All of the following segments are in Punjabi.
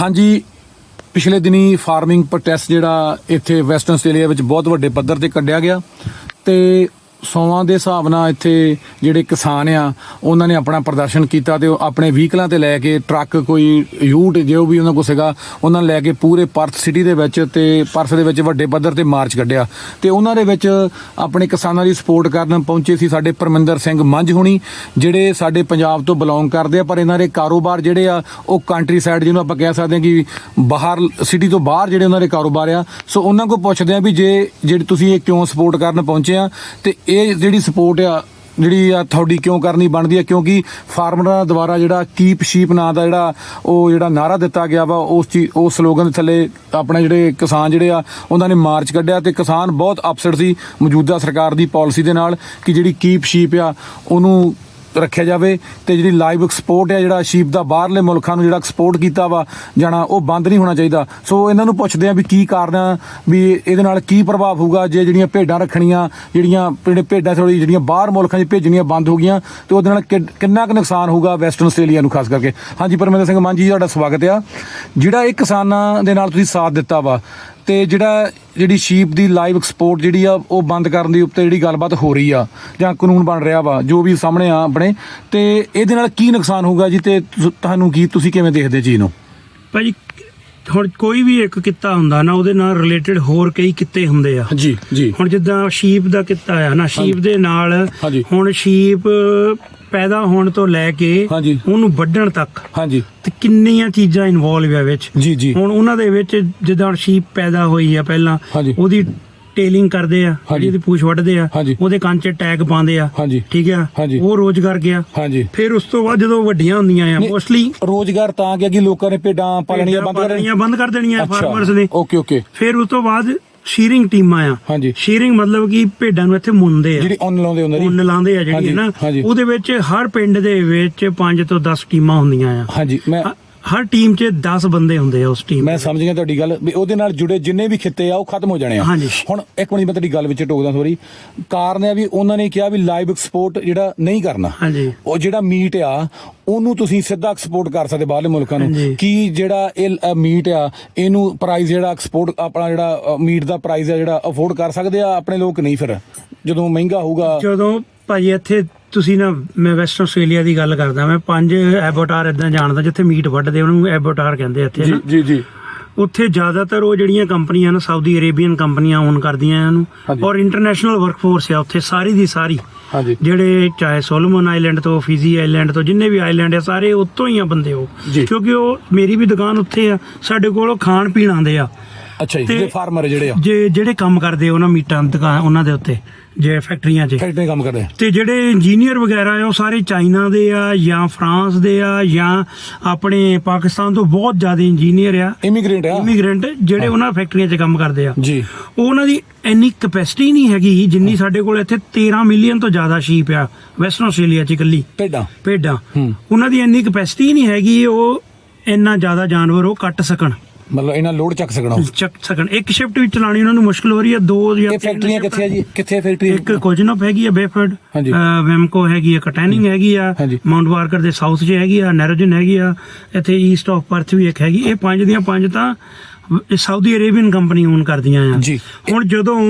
ਹਾਂਜੀ, ਪਿਛਲੇ ਦਿਨੀ ਫਾਰਮਿੰਗ ਪ੍ਰੋਟੈਸਟ ਜਿਹੜਾ ਇੱਥੇ ਵੈਸਟਰਨ ਆਸਟ੍ਰੇਲੀਆ ਵਿੱਚ ਬਹੁਤ ਵੱਡੇ ਪੱਧਰ ਤੇ ਕੱਢਿਆ ਗਿਆ ਤੇ ਸੌਵਾਂ ਦੇ ਹਿਸਾਬ ਨਾਲ ਇੱਥੇ ਜਿਹੜੇ ਕਿਸਾਨ ਆ, ਉਹਨਾਂ ਨੇ ਆਪਣਾ ਪ੍ਰਦਰਸ਼ਨ ਕੀਤਾ ਤੇ ਉਹ ਆਪਣੇ ਵਹੀਕਲਾਂ ਤੇ ਲੈ ਕੇ ਟਰੱਕ ਕੋਈ ਯੂਟ ਜੋ ਵੀ ਉਹਨਾਂ ਕੋਲ ਸੀਗਾ, ਉਹਨਾਂ ਨੇ ਲੈ ਕੇ ਪੂਰੇ ਪਰਥ ਸਿਟੀ ਦੇ ਵਿੱਚ ਤੇ ਪਰਥ ਦੇ ਵਿੱਚ ਵੱਡੇ ਪੱਧਰ ਤੇ ਮਾਰਚ ਕੱਢਿਆ। ਤੇ ਉਹਨਾਂ ਦੇ ਵਿੱਚ ਆਪਣੇ ਕਿਸਾਨਾਂ ਦੀ ਸਪੋਰਟ ਕਰਨ ਪਹੁੰਚੇ ਸੀ ਸਾਡੇ ਪਰਮਿੰਦਰ ਸਿੰਘ ਮੰਝ ਹੁਣੀ, ਜਿਹੜੇ ਸਾਡੇ ਪੰਜਾਬ ਤੋਂ ਬਿਲੋਂਗ ਕਰਦੇ ਆ, ਪਰ ਇਹਨਾਂ ਦੇ ਕਾਰੋਬਾਰ ਜਿਹੜੇ ਆ, ਉਹ ਕੰਟਰੀ ਸਾਈਡ ਜਿਹਨੂੰ ਆਪਾਂ ਕਹਿ ਸਕਦੇ ਹਾਂ ਕਿ ਬਾਹਰ ਸਿਟੀ ਤੋਂ ਬਾਹਰ ਜਿਹੜੇ ਉਹਨਾਂ ਦੇ ਕਾਰੋਬਾਰ ਆ, ਸੋ ਉਹਨਾਂ ਕੋਲ ਪੁੱਛਦੇ ਆ ਵੀ ਜੇ, ਜਿਹੜੀ ਤੁਸੀਂ ਇਹ ਕਿਉਂ ਸਪੋਰਟ ਕਰਨ ਪਹੁੰਚੇ ਆ, ਤੇ ਇਹ ਜਿਹੜੀ ਸਪੋਰਟ ਆ, ਜਿਹੜੀ ਆ ਤੁਹਾਡੀ ਕਿਉਂ ਕਰਨੀ ਬਣਦੀ ਹੈ ਕਿਉਂਕਿ ਫਾਰਮਰਾਂ ਦੁਆਰਾ ਜਿਹੜਾ ਕੀਪ ਸ਼ੀਪ ਨਾਂ ਦਾ ਜਿਹੜਾ ਉਹ ਜਿਹੜਾ ਨਾਰਾ ਦਿੱਤਾ ਗਿਆ ਵਾ, ਉਸ ਚੀ ਉਹ ਸਲੋਗਨ ਦੇ ਥੱਲੇ ਆਪਣੇ ਜਿਹੜੇ ਕਿਸਾਨ ਜਿਹੜੇ ਆ, ਉਹਨਾਂ ਨੇ ਮਾਰਚ ਕੱਢਿਆ ਤੇ ਕਿਸਾਨ ਬਹੁਤ ਅਪਸੈਟ ਸੀ ਮੌਜੂਦਾ ਸਰਕਾਰ ਦੀ ਪਾਲਿਸੀ ਦੇ ਨਾਲ ਕਿ ਜਿਹੜੀ ਕੀਪ ਸ਼ੀਪ ਆ, ਉਹਨੂੰ ਰੱਖਿਆ ਜਾਵੇ ਤੇ ਜਿਹੜੀ ਲਾਈਵ ਐਕਸਪੋਰਟ ਹੈ, ਜਿਹੜਾ ਸ਼ੀਪ ਦਾ ਬਾਹਰਲੇ ਮੁਲਕਾਂ ਨੂੰ ਜਿਹੜਾ ਐਕਸਪੋਰਟ ਕੀਤਾ ਵਾ, ਜਾਣਾ ਉਹ ਬੰਦ ਨਹੀਂ ਹੋਣਾ ਚਾਹੀਦਾ। ਸੋ ਇਹਨਾਂ ਨੂੰ ਪੁੱਛਦੇ ਆ ਵੀ ਕੀ ਕਾਰਨ ਆ, ਵੀ ਇਹਦੇ ਨਾਲ ਕੀ ਪ੍ਰਭਾਵ ਹੋਊਗਾ, ਜੇ ਜਿਹੜੀਆਂ ਭੇਡਾਂ ਰੱਖਣੀਆਂ, ਜਿਹੜੀਆਂ ਜਿਹੜੇ ਭੇਡਾਂ ਥੋੜੀ ਜਿਹੜੀਆਂ ਬਾਹਰ ਮੁਲਕਾਂ 'ਚ ਭੇਜਣੀਆਂ ਬੰਦ ਹੋ ਗਈਆਂ, ਤੇ ਉਹਦੇ ਨਾਲ ਕਿੰਨਾ ਕੁ ਨੁਕਸਾਨ ਹੋਊਗਾ ਵੈਸਟਰਨ ਆਸਟ੍ਰੇਲੀਆ ਨੂੰ, ਖਾਸ ਕਰਕੇ। ਹਾਂਜੀ, ਪਰਮਿੰਦਰ ਸਿੰਘ ਮਾਨ ਜੀ ਤੁਹਾਡਾ ਸਵਾਗਤ ਆ। ਜਿਹੜਾ ਇਹ ਕਿਸਾਨਾਂ ਦੇ ਨਾਲ ਤੁਸੀਂ ਸਾਥ ਦਿੱਤਾ ਵਾ ਤੇ ਜਿਹੜਾ ਜਿਹੜੀ ਸ਼ੀਪ ਦੀ ਲਾਈਵ ਐਕਸਪੋਰਟ ਜਿਹੜੀ ਆ, ਉਹ ਬੰਦ ਕਰਨ ਦੀ ਉੱਤੇ ਜਿਹੜੀ ਗੱਲਬਾਤ ਹੋ ਰਹੀ ਆ, ਜਾਂ ਕਾਨੂੰਨ ਬਣ ਰਿਹਾ ਵਾ, ਜੋ ਵੀ ਸਾਹਮਣੇ ਆ ਆਪਣੇ ਤੇ ਇਹਦੇ ਨਾਲ ਕੀ ਨੁਕਸਾਨ ਹੋਊਗਾ ਜੀ, ਤੇ ਤੁਹਾਨੂੰ ਕੀ, ਤੁਸੀਂ ਕਿਵੇਂ ਦੇਖਦੇ ਚੀਜ਼ ਨੂੰ ਭਾਜੀ ਹੁਣ ਕੋਈ ਵੀ ਇੱਕ ਕਿੱਤਾ ਹੁੰਦਾ ਨਾ ਉਹਦੇ ਨਾਲ ਰਿਲੇਟਡ ਹੋਰ ਕਈ ਕਿੱਤੇ ਹੁੰਦੇ ਆ ਜੀ ਜੀ ਹੁਣ ਜਿੱਦਾਂ ਸ਼ੀਪ ਦਾ ਕਿੱਤਾ ਆ ਨਾ ਸ਼ੀਪ ਦੇ ਨਾਲ। ਹੁਣ ਸ਼ੀਪ ਪੈਦਾ ਹੋਣ ਤੋਂ ਲੈ ਕੇ। ਉਹਨੂੰ ਵੱਢਣ ਤੱਕ ਹਾਂਜੀ ਤੇ ਕਿੰਨੀਆਂ ਚੀਜ਼ਾਂ ਇਨਵੋਲਵ ਆ ਵਿੱਚ ਜੀ ਜੀ ਹੁਣ ਉਹਨਾਂ ਦੇ ਵਿੱਚ ਜਿੱਦਾਂ ਸ਼ੀਪ ਪੈਦਾ ਹੋਈ ਆ ਪਹਿਲਾਂ। ਉਹਦੀ ਟੇਲਿੰਗ ਕਰਦੇ ਆ ਹਾਂਜੀ। ਜਿਹਦੀ ਪੂਛ ਵੱਢਦੇ ਆ ਹਾਂਜੀ। ਉਹਦੇ ਕੰਨ 'ਚ ਟੈਗ ਪਾਉਂਦੇ ਆ ਹਾਂਜੀ। ਠੀਕ ਆ ਹਾਂਜੀ। ਉਹ ਰੋਜ਼ਗਾਰ ਗਿਆ ਹਾਂਜੀ ਫਿਰ ਉਸ ਤੋਂ ਬਾਅਦ ਜਦੋਂ ਵੱਡੀਆਂ ਹੁੰਦੀਆਂ ਆ ਮੋਸਟਲੀ ਰੋਜ਼ਗਾਰ ਤਾਂ ਗਿਆ ਕਿ ਲੋਕਾਂ ਨੇ ਭੇਡਾਂ ਪਾਲਣੀਆਂ ਬੰਦ ਕਰ ਪਾਲਣੀਆਂ ਬੰਦ ਕਰ ਦੇਣੀਆਂ ਫਾਰਮਰਸ ਨੇ ਓਕੇ ਓਕੇ ਫਿਰ ਉਸ ਤੋਂ ਬਾਅਦ ਸ਼ੀਰਿੰਗ ਟੀਮਾਂ ਆ ਹਾਂਜੀ। ਸ਼ੀਰਿੰਗ ਮਤਲਬ ਕਿ ਭੇਡਾਂ ਨੂੰ ਇੱਥੇ ਮੁੰਨਦੇ ਆ ਜਿਹੜੀ ਔਨ ਲਾਉਂਦੇ ਉਹਨਾਂ ਦੀ ਮੁੰਨ ਲਾਉਂਦੇ ਆ ਜਿਹੜੀ ਹਾਂਜੀ, ਨਾ ਹਾਂਜੀ। ਉਹਦੇ ਵਿੱਚ ਹਰ ਪਿੰਡ ਦੇ ਵਿੱਚ 5 ਤੋਂ 10 ਟੀਮਾਂ ਹੁੰਦੀਆਂ ਆ ਹਾਂਜੀ ਮੈਂ ਹ- ਹਰ ਟੀਮ 'ਚ 10 ਬੰਦੇ ਹੁੰਦੇ ਆ ਉਸ ਟੀਮ ਮੈਂ ਸਮਝ ਗਿਆ ਤੁਹਾਡੀ ਗੱਲ ਵੀ ਉਹਦੇ ਨਾਲ ਜੁੜੇ ਜਿੰਨੇ ਵੀ ਖਿੱਤੇ ਆ ਉਹ ਖਤਮ ਹੋ ਜਾਣੇ ਆ। ਹਾਂਜੀ। ਹੁਣ ਇੱਕ ਮਿੰਟ ਮੈਂ ਤੁਹਾਡੀ ਗੱਲ ਵਿੱਚ ਟੋਕਦਾ ਥੋੜੀ ਕਾਰਨ ਹੈ ਵੀ ਉਹਨਾਂ ਨੇ ਕਿਹਾ ਵੀ ਲਾਈਵ ਐਕਸਪੋਰਟ ਜਿਹੜਾ ਨਹੀਂ ਕਰਨਾ। ਹਾਂਜੀ। ਉਹ ਜਿਹੜਾ ਮੀਟ ਆ ਉਹਨੂੰ ਤੁਸੀਂ ਸਿੱਧਾ ਐਕਸਪੋਰਟ ਕਰ ਸਕਦੇ ਬਾਹਰਲੇ ਮੁਲਕਾਂ ਨੂੰ। ਹਾਂਜੀ। ਕੀ ਜਿਹੜਾ ਇਹ ਮੀਟ ਆ ਇਹਨੂੰ ਪ੍ਰਾਈਸ ਜਿਹੜਾ ਐਕਸਪੋਰਟ ਆਪਣਾ ਜਿਹੜਾ ਮੀਟ ਦਾ ਪ੍ਰਾਈਸ ਆ ਜਿਹੜਾ ਅਫੋਰਡ ਕਰ ਸਕਦੇ ਆ ਆਪਣੇ ਲੋਕ? ਨਹੀਂ ਫਿਰ। ਜਦੋਂ ਮਹਿੰਗਾ ਹੋਊਗਾ। ਜਦੋਂ ਭਾਜੀ ਇੱਥੇ ਤੁਸੀਂ ਨਾ ਮੈਂ ਵੈਸਟਰਨ ਆਸਟ੍ਰੇਲੀਆ ਦੀ ਗੱਲ ਕਰਦਾ ਮੈਂ ਪੰਜ ਐਬੋਟਾਰ ਇਦਾਂ ਜਾਣਦਾ ਜਿੱਥੇ ਮੀਟ ਵੱਢਦੇ ਉਹਨੂੰ ਐਬੋਟਾਰ ਕਹਿੰਦੇ ਇੱਥੇ ਜੀ ਜੀ ਜੀ। ਉੱਥੇ ਜ਼ਿਆਦਾਤਰ ਉਹ ਜਿਹੜੀਆਂ ਕੰਪਨੀਆਂ ਨੇ ਸਾਊਦੀ ਅਰੇਬੀਅਨ ਕੰਪਨੀਆਂ ਓਨ ਕਰਦੀਆਂ ਇਹਨੂੰ। ਔਰ ਇੰਟਰਨੈਸ਼ਨਲ ਵਰਕਫੋਰਸ ਆ ਉੱਥੇ ਸਾਰੀ ਦੀ ਸਾਰੀ। ਹਾਂਜੀ। ਜਿਹੜੇ ਚਾਹੇ ਸੋਲੋਮਨ ਆਈਲੈਂਡ ਤੋਂ ਫਿਜੀ ਆਈਲੈਂਡ ਤੋਂ ਜਿੰਨੇ ਵੀ ਆਈਲੈਂਡ ਆ ਸਾਰੇ ਉੱਤੋਂ ਹੀ ਆ ਬੰਦੇ ਉਹ। ਕਿਉਂਕਿ ਉਹ ਮੇਰੀ ਵੀ ਦੁਕਾਨ ਉੱਥੇ ਆ ਸਾਡੇ ਕੋਲ ਖਾਣ ਪੀਣ ਆਉਂਦੇ ਆ। ਅੱਛਾ ਜੀ ਜਿਹੜੇ ਫਾਰਮਰ ਜਿਹੜੇ ਆ। ਜੇ ਜਿਹੜੇ ਕੰਮ ਕਰਦੇ ਉਹਨਾਂ ਮੀਟਾਂ ਦੁਕਾਨ ਉਹਨਾਂ ਦੇ ਉੱਤੇ ਜੇ ਫੈਕਟਰੀਆਂ 'ਚ। ਫੈਕਟਰੀ ਕੰਮ ਕਰਦੇ ਆ। ਤੇ ਜਿਹੜੇ ਇੰਜੀਨੀਅਰ ਵਗੈਰਾ ਆ ਉਹ ਸਾਰੇ ਚਾਈਨਾ ਦੇ ਆ ਜਾਂ ਫਰਾਂਸ ਦੇ ਆ ਜਾਂ ਆਪਣੇ ਪਾਕਿਸਤਾਨ ਤੋਂ ਬਹੁਤ ਜ਼ਿਆਦਾ ਇੰਜੀਨੀਅਰ ਆ। ਇਮੀਗ੍ਰੈਂਟ ਆ। ਇਮੀਗ੍ਰੈਂਟ ਜਿਹੜੇ ਉਹਨਾਂ ਫੈਕਟਰੀਆਂ 'ਚ ਕੰਮ ਕਰਦੇ ਆ। ਜੀ। ਉਹ ਉਹਨਾਂ ਦੀ ਇੰਨੀ ਕਪੈਸਿਟੀ ਨਹੀਂ ਹੈਗੀ ਜਿੰਨੀ ਸਾਡੇ ਕੋਲ ਇੱਥੇ 13 ਮਿਲੀਅਨ ਤੋਂ ਜ਼ਿਆਦਾ ਸ਼ੀਪ ਆ ਵੈਸਟਰਨ ਆਸਟ੍ਰੇਲੀਆ 'ਚ ਇਕੱਲੀ। ਭੇਡਾਂ। ਭੇਡਾਂ। ਹੂੰ। ਉਹਨਾਂ ਦੀ ਇੰਨੀ ਕਪੈਸਿਟੀ ਨਹੀਂ ਹੈਗੀ ਉਹ ਇੰਨਾ ਜ਼ਿਆਦਾ ਜਾਨਵਰ ਉਹ ਕੱਟ ਸਕਣ। ਮਤਲਬ ਇਹਨਾਂ ਲੋਡ ਚੱਕ ਸਕਣਾ। ਚੱਕ ਸਕਣ। ਇੱਕ ਸ਼ਿਫਟ ਵਿੱਚ ਚਲਾਣੀ ਉਹਨਾਂ ਨੂੰ ਮੁਸ਼ਕਲ ਹੋ ਰਹੀ ਹੈ। ਦੋ ਜਾਂ ਇਹ ਤਿੰਨ ਫੈਕਟਰੀਆਂ shift ਕਿੱਥੇ ਆ ਜੀ? ਕਿੱਥੇ ਫੈਕਟਰੀ ਇੱਕ ਕੋਜਨਪ ਹੈਗੀ ਆ ਬੇਫਰਡ ਹਾਂਜੀ। ਵੈਮਕੋ ਹੈਗੀ ਆ ਕਟੈਨਿੰਗ ਹੈਗੀ ਆ ਹਾਂਜੀ। ਮਾਉਂਟ ਵਾਰਕਰ ਦੇ ਸਾਊਥ 'ਚ ਹੈਗੀ ਆ ਨੈਰੋਜਨ ਹੈਗੀ ਆ ਇੱਥੇ ਈਸਟ ਆਫ ਪਰਥ ਵੀ ਇੱਕ ਹੈਗੀ। ਇਹ ਪੰਜ ਦੀਆਂ ਪੰਜ ਤਾਂ ਵ- ਸਾਊਦੀ ਅਰੇਬੀਅਨ ਕੰਪਨੀ ਓਨ ਕਰਦੀਆਂ ਆ। ਜੀ। ਹੁਣ ਜਦੋਂ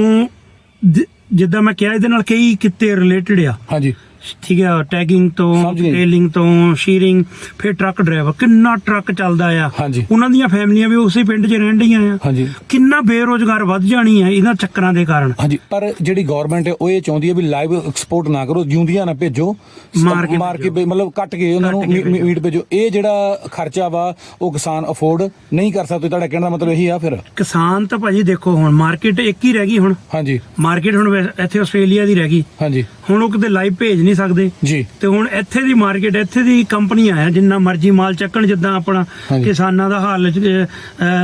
ਜ- ਜਿੱਦਾਂ ਮੈਂ ਕਿਹਾ ਇਹਦੇ ਨਾਲ ਕਈ ਕਿੱਤੇ ਰਿਲੇਟਡ ਆ। ਹਾਂਜੀ। ਠੀਕ ਹੈ ਟੈਗਿੰਗ ਤੋਂ ਸਮਝ। ਟੇਲਿੰਗ ਤੋਂ ਸ਼ੀਰਿੰਗ ਫਿਰ ਟਰੱਕ ਡਰਾਈਵਰ ਕਿੰਨਾ ਟਰੱਕ ਚੱਲਦਾ ਆ। ਹਾਂਜੀ। ਉਹਨਾਂ ਦੀਆਂ ਫੈਮਲੀਆਂ ਵੀ ਉਸੇ ਪਿੰਡ 'ਚ ਰਹਿੰਦੀਆਂ ਆ। ਹਾਂਜੀ। ਕਿੰਨਾ ਬੇਰੋਜ਼ਗਾਰ ਵੱਧ ਜਾਣੀ ਆ ਇਹਨਾਂ ਚੱਕਰਾਂ ਦੇ ਕਾਰਨ। ਹਾਂਜੀ ਪਰ ਜਿਹੜੀ ਗਵਰਨਮੈਂਟ ਹੈ ਉਹ ਇਹ ਚਾਹੁੰਦੀ ਹੈ ਵੀ ਲਾਈਵ ਐਕਸਪੋਰਟ ਨਾ ਕਰੋ ਜਿਉਂਦੀਆਂ ਨਾ ਭੇਜੋ। ਮਾਰ ਕੇ ਮਾਰ ਕੇ ਭੇ- ਮਤਲਬ ਕੱਟ ਕੇ ਉਹਨਾਂ ਨੂੰ ਕੱਟ ਕੇ ਮੀ- ਮੀ- ਮੀਟ ਭੇਜੋ। ਇਹ ਜਿਹੜਾ ਖਰਚਾ ਵਾ ਉਹ ਕਿਸਾਨ ਅਫੋਰਡ ਨਹੀਂ ਕਰ ਸਕਦੇ ਤੁਹਾਡਾ ਕਹਿਣ ਦਾ ਮਤਲਬ ਇਹੀ ਆ ਫਿਰ। ਕਿਸਾਨ ਤਾਂ ਭਾਜੀ ਦੇਖੋ ਹੁਣ ਮਾਰਕੀਟ ਇੱਕ ਹੀ ਰਹਿ ਗਈ ਹੁਣ। ਹਾਂਜੀ। ਮਾਰਕੀਟ ਹੁਣ ਵੈਸ- ਇੱਥੇ ਆਸਟ੍ਰੇਲੀਆ ਦੀ ਰਹਿ ਗਈ। ਹਾਂਜੀ। ਹੁਣ ਉਹ ਕਿਤੇ ਲਾਈਵ ਭੇਜ ਨਹੀਂ ਸਕਦੇ। ਜੀ। ਤੇ ਹੁਣ ਇੱਥੇ ਦੀ ਮਾਰਕੀਟ ਇੱਥੇ ਦੀ ਕੰਪਨੀ ਆ ਜਿੰਨਾ ਮਰਜ਼ੀ ਮਾਲ ਚੱਕਣ ਜਿੱਦਾਂ ਆਪਣਾ। ਕਿਸਾਨਾਂ ਦਾ ਹਾਲ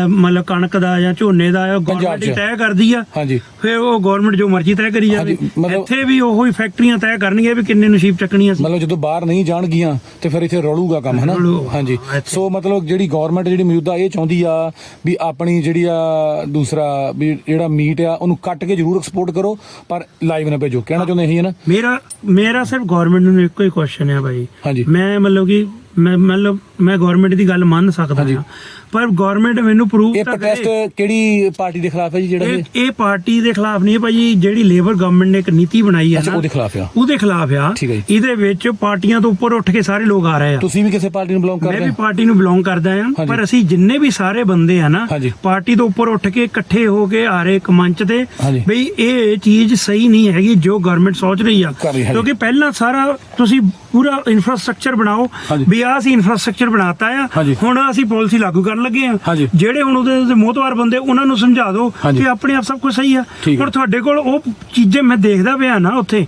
ਮਤਲਬ ਕਣਕ ਦਾ ਜਾਂ ਝੋਨੇ ਦਾ ਗਵਰਨਮੈਂਟ। ਤੈਅ ਕਰਦੀ ਆ। ਹਾਂਜੀ। ਫਿਰ ਉਹ ਗਵਰਨਮੈਂਟ ਜੋ ਮਰਜ਼ੀ ਤੈਅ ਕਰੀ ਜਾਵੇ। ਇੱਥੇ ਵੀ ਉਹੋ ਹੀ ਫੈਕਟਰੀਆਂ ਤੈਅ ਕਰਨਗੀਆਂ ਵੀ ਕਿੰਨੇ ਨਸੀਬ ਚੱਕਣੀਆਂ ਸੀ। ਮਤਲਬ ਜਦੋਂ ਬਾਹਰ ਨਹੀਂ ਜਾਣਗੀਆਂ ਤੇ ਫਿਰ ਇੱਥੇ ਰੋਲੂਗਾ ਕੰਮ ਹਨਾ? ਹਾਂਜੀ। ਸੋ ਮਤਲਬ ਜਿਹੜੀ ਗਵਰਨਮੈਂਟ ਜਿਹੜੀ ਮੌਜੂਦਾ ਇਹ ਚਾਹੁੰਦੀ ਆ ਵੀ ਆਪਣੀ ਜਿਹੜੀ ਆ ਦੂਸਰਾ ਵੀ ਜਿਹੜਾ ਮੀਟ ਆ ਉਹਨੂੰ ਕੱਟ ਕੇ ਜ਼ਰੂਰ ਐਕਸਪੋਰਟ ਕਰੋ ਪਰ ਲਾਈਵ ਨਾ ਭੇਜੋ। ਕਹਿਣਾ ਚਾਹੁੰਦੇ ਇਹੀ ਹੈ ਨਾ? ਮੇਰਾ ਮੇਰਾ ਸਿਰਫ ਗਵਰਨਮੈਂਟ ਨੂੰ ਇੱਕੋ ਹੀ ਕੁਐਸਚਨ ਹੈ ਭਾਈ ਮੈਂ ਮਤਲਬ ਕਿ ਮੈਂ ਮਤਲਬ ਮੈਂ ਗਵਰਨਮੈਂਟ ਦੀ ਗੱਲ ਮੰਨ ਸਕਦਾ। ਹਾਂ ਪਰ ਗਵਰਨਮੈਂਟ ਮੈਨੂੰ ਪ੍ਰੂਫ ਇਹ ਪ੍ਰੋਟੈਸਟ ਕਿਹੜੀ ਪਾਰਟੀ ਦੇ ਖਿਲਾਫ ਹੈ ਜੀ ਜਿਹੜਾ ਇਹ ਇਹ ਪਾਰਟੀ ਦੇ ਖਿਲਾਫ ਨਹੀਂ ਹੈ ਭਾਜੀ ਜਿਹੜੀ ਲੇਬਰ ਗਵਰਨਮੈਂਟ ਨੇ ਇੱਕ ਨੀਤੀ ਬਣਾਈ ਹੈ ਨਾ ਉਹਦੇ ਖਿਲਾਫ ਆ ਉਹਦੇ ਖਿਲਾਫ ਆ। ਇਹਦੇ ਵਿੱਚ ਪਾਰਟੀਆਂ ਤੋਂ ਉੱਪਰ ਉੱਠ ਕੇ ਸਾਰੇ ਲੋਕ ਆ ਰਹੇ ਆ ਤੁਸੀਂ ਵੀ ਕਿਸੇ ਪਾਰਟੀ ਨੂੰ ਬਿਲੋਂਗ ਮੈਂ ਕਰਦੇ ਵੀ ਹੋ ਪਾਰਟੀ ਨੂੰ ਬਿਲੋਂਗ ਕਰਦਾ ਹਾਂ। ਪਰ ਅਸੀਂ ਜਿੰਨੇ ਵੀ ਸਾਰੇ ਬੰਦੇ ਆ ਨਾ। ਪਾਰਟੀ ਤੋਂ ਉੱਪਰ ਉੱਠ ਕੇ ਇਕੱਠੇ ਹੋ ਕੇ ਆ ਰਹੇ ਇੱਕ ਮੰਚ ਤੇ। ਬਈ ਇਹ ਚੀਜ਼ ਸਹੀ ਨਹੀਂ ਹੈਗੀ ਜੋ ਗਵਰਨਮੈਂਟ ਸੋਚ ਰਹੀ ਆ। ਕਿਉਂਕਿ ਪਹਿਲਾਂ ਸਾਰਾ ਤੁਸੀਂ ਪੂਰਾ ਇਨਫਰਾਸਟ੍ਰਕਚਰ ਬਣਾਓ। ਵੀ ਆਹ ਅਸੀਂ ਇਨਫਰਾਸਟ੍ਰਕਚਰ ਬਣਾਤਾ ਆ। ਹੁਣ ਅਸੀਂ ਪਾਲਿਸੀ ਲਾਗੂ ਕਰਨ ਲੱਗੇ ਆ। ਜਿਹੜੇ ਹੁਣ ਉਹਦੇ ਮੋਹਤਵਾਰ ਬੰਦੇ ਉਹਨਾਂ ਨੂੰ ਸਮਝਾ ਦਿਓ। ਕਿ ਆਪਣੇ ਆਪ ਸਭ ਕੁਝ ਸਹੀ ਆ। ਹੁਣ ਤੁਹਾਡੇ ਕੋਲ ਉਹ ਚੀਜ਼ਾਂ ਮੈਂ ਦੇਖਦਾ ਪਿਆ ਨਾ ਉੱਥੇ।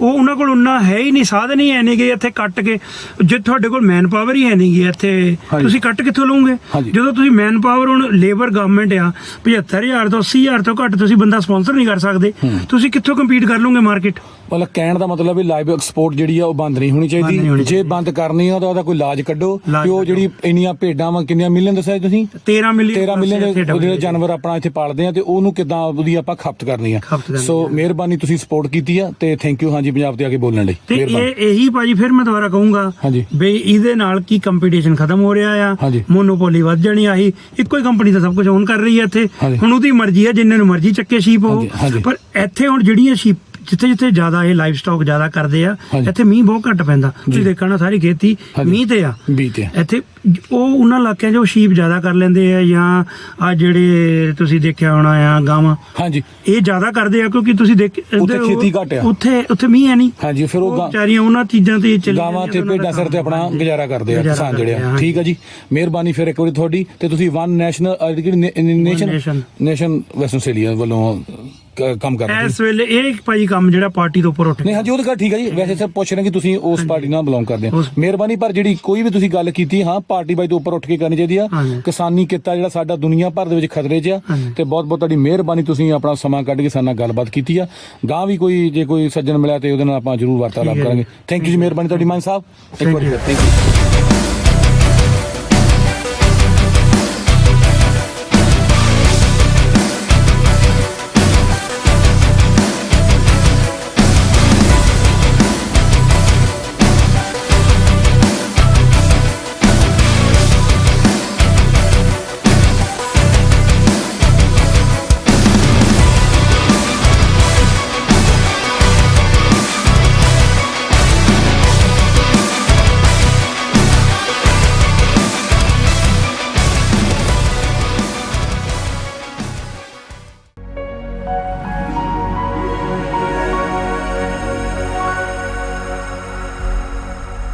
ਉਹ ਉਹਨਾਂ ਕੋਲ ਉਨਾ ਹੈ ਹੀ ਨਹੀਂ ਸਾਧਨ ਹੀ ਨਹੀਂ ਕਿ ਇੱਥੇ ਕੱਟ ਕੇ ਜੇ ਤੁਹਾਡੇ ਕੋਲ ਮੈਨ ਪਾਵਰ ਹੀ ਹੈ ਨਹੀਂ ਗੀ ਇੱਥੇ। ਤੁਸੀਂ ਕੱਟ ਕਿੱਥੋਂ ਲਓਗੇ। ਜਦੋਂ ਤੁਸੀਂ ਮੈਨ ਪਾਵਰ ਹੁਣ ਲੇਬਰ ਗਵਰਨਮੈਂਟ ਆ 75000 ਤੋਂ 80000 ਤੋਂ ਘੱਟ ਤੁਸੀਂ ਬੰਦਾ ਸਪਾਂਸਰ ਨਹੀਂ ਕਰ ਸਕਦੇ ਤੁਸੀਂ ਕਿੱਥੋਂ ਕੰਪੀਟ ਕਰ ਲਓਗੇ ਮਾਰਕੀਟ ਮਤਲਬ ਕਹਿਣ ਦਾ ਮਤਲਬ ਵੀ ਲਾਈਵ ਐਕਸਪੋਰਟ ਜਿਹੜੀ ਆ ਉਹ ਬੰਦ ਨਹੀਂ ਹੋਣੀ ਬੰਦ ਨਹੀਂ ਚਾਹੀਦੀ ਹੋਣੀ ਜੇ ਬੰਦ ਕਰਨੀ ਆ ਤਾਂ ਉਹਦਾ ਕੋਈ ਇਲਾਜ ਕੱਢੋ ਇਲਾਜ ਕਿ ਉਹ। ਜਿਹੜੀ ਇੰਨੀਆਂ ਭੇਡਾਂ ਵਾ ਕਿੰਨੀਆਂ ਮਿਲੀਅਨ ਦੱਸਿਆ ਤੁਸੀਂ 13 ਮਿਲੀਅਨ 13 ਮਿਲੀਅਨ ਦੇ ਜਿਹੜੇ ਜਾਨਵਰ ਆਪਣਾ ਇੱਥੇ ਪਾਲਦੇ ਆ ਤੇ ਉਹਨੂੰ ਕਿਦਾਂ ਉਹਦੀ ਆਪਾਂ ਖਪਤ ਕਰਨੀ ਆ ਖਪਤ ਕਰਨੀ ਸੋ ਮਿਹਰਬਾਨੀ ਤੁਸੀਂ ਸਪੋਰਟ ਕੀਤੀ ਆ ਤੇ ਥੈਂਕ ਯੂ ਹਾਂਜੀ ਪੰਜਾਬ ਤੇ ਆ ਕੇ ਬੋਲਣ ਲਈ ਤੇ ਮਿਹਰਬਾਨੀ ਇਹ ਇਹੀ ਭਾਜੀ ਫਿਰ ਮੈਂ ਦੁਬਾਰਾ ਕਹੂੰਗਾ ਹਾਂਜੀ। ਬਈ ਇਹਦੇ ਨਾਲ ਕੀ ਕੰਪੀਟੀਸ਼ਨ ਖਤਮ ਹੋ ਰਿਹਾ ਆ ਹਾਂਜੀ। ਮੋਨੋਪੋਲੀ ਵੱਧ ਜਾਣੀ ਆਹੀ ਇੱਕੋ ਹੀ ਕੰਪਨੀ ਤਾਂ ਸਭ ਕੁਝ ਓਨ ਕਰ ਰਹੀ ਹੈ ਇੱਥੇ ਹਾਂਜੀ। ਹੁਣ ਉਹਦੀ ਮਰਜ਼ੀ ਹੈ ਜਿੰਨੇ ਨੂੰ ਮਰਜ਼ੀ ਚੱਕੇ ਸ਼ੀਪ ਉਹ ਹਾਂਜੀ, ਹਾਂਜੀ। ਪਰ ਇੱਥੇ ਹੁਣ ਜਿਹੜੀਆਂ ਸ਼ੀਪ ਜਿੱਥੇ ਜਿੱਥੇ ਜ਼ਿਆਦਾ ਇਹ ਲਾਈਵ ਸਟਾਕ ਜ਼ਿਆਦਾ ਕਰਦੇ ਆ। ਇੱਥੇ ਮੀਂਹ ਬਹੁਤ ਘੱਟ ਪੈਂਦਾ ਤੁਸੀਂ ਦੇਖਣਾ ਸਾਰੀ ਖੇਤੀ। ਮੀਂਹ ਤੇ ਆ ਇੱਥੇ ਉਹ ਉਹਨਾਂ ਇਲਾਕਿਆਂ 'ਚ ਉਹ ਸ਼ੀਪ ਜ਼ਿਆਦਾ ਕਰ ਲੈਂਦੇ ਆ ਜਾਂ ਆ ਜਿਹੜੇ ਤੁਸੀਂ ਦੇਖਿਆ ਹੋਣਾ ਆ ਗਾਵਾਂ। ਹਾਂਜੀ। ਇਹ ਜ਼ਿਆਦਾ ਕਰਦੇ ਆ ਕਿਉਂਕਿ ਤੁਸੀਂ ਦੇਖ ਉਹ- ਖੇਤੀ ਘੱਟ ਆ। ਉੱਥੇ ਉੱਥੇ ਮੀਂਹ ਹੈ ਨਹੀਂ। ਹਾਂਜੀ ਫਿਰ ਉਹ ਵਿਚਾਰੀਆਂ ਉਹਨਾਂ ਚੀਜ਼ਾਂ ਤੇ ਚੱਲੀ ਗਾਵਾਂ ਤੇ ਭੇਡਾਂ ਸਿਰ ਤੇ ਆਪਣਾ ਗੁਜ਼ਾਰਾ ਕਰਦੇ ਆ ਕਿਸਾਨ ਜਿਹੜੇ ਆ। ਠੀਕ ਆ ਜੀ। ਮਿਹਰਬਾਨੀ ਫਿਰ ਇੱਕ ਵਾਰੀ ਤੁਹਾਡੀ ਤੇ ਤੁਸੀਂ one national nation. Nation. Western Australia ਵੱਲੋਂ ਕੰਮ ਕਰ ਰਹੇ ਇਸ ਵੇਲੇ ਇਹ ਭਾਈ ਕੰਮ ਜਿਹੜਾ ਪਾਰਟੀ ਤੋਂ ਉੱਪਰ ਉੱਠ ਨਹੀਂ ਹਾਂਜੀ ਉਹ ਤਾਂ ਠੀਕ ਹੈ ਜੀ। ਵੈਸੇ ਸਰ ਪੁੱਛ ਰਹੇ ਕਿ ਤੁਸੀਂ ਉਸ ਪਾਰਟੀ ਨਾਲ ਬਿਲੋਂਗ ਕਰਦੇ ਹੋ ਮਿਹਰਬਾਨੀ ਪਰ ਜਿਹੜੀ ਕੋਈ ਵੀ ਤੁਸੀਂ ਗੱਲ ਕੀਤੀ ਹਾਂ ਪਾਰਟੀ ਬਾਈ ਤੋਂ ਉੱਪਰ ਉੱਠ ਕੇ ਕਰਨੀ ਚਾਹੀਦੀ ਆ। ਹਾਂਜੀ। ਕਿਸਾਨੀ ਕਿੱਤਾ ਜਿਹੜਾ ਸਾਡਾ ਦੁਨੀਆ ਭਰ ਦੇ ਵਿੱਚ ਖਤਰੇ 'ਚ ਆ। ਹਾਂਜੀ। ਤੇ ਬਹੁਤ ਬਹੁਤ ਤੁਹਾਡੀ ਮਿਹਰਬਾਨੀ ਤੁਸੀਂ ਆਪਣਾ ਸਮਾਂ ਕੱਢ ਕੇ ਸਾਡੇ ਨਾਲ ਗੱਲਬਾਤ ਕੀਤੀ ਆ। ਗਾਂ ਵੀ ਕੋਈ ਜੇ ਕੋਈ ਸੱਜਣ ਮਿਲਿਆ ਤੇ ਉਹਦੇ ਨਾਲ ਆਪਾਂ ਜ਼ਰੂਰ ਵਾਰਤਾਲਾਪ ਠੀਕ ਹੈ ਕਰਾਂਗੇ। ਥੈਂਕ ਯੂ ਜੀ ਮਿਹਰਬਾਨੀ ਤੁਹਾਡੀ ਮਾਨ ਸਾਹਿਬ। ਇੱਕ ਵਾਰੀ you. Thank you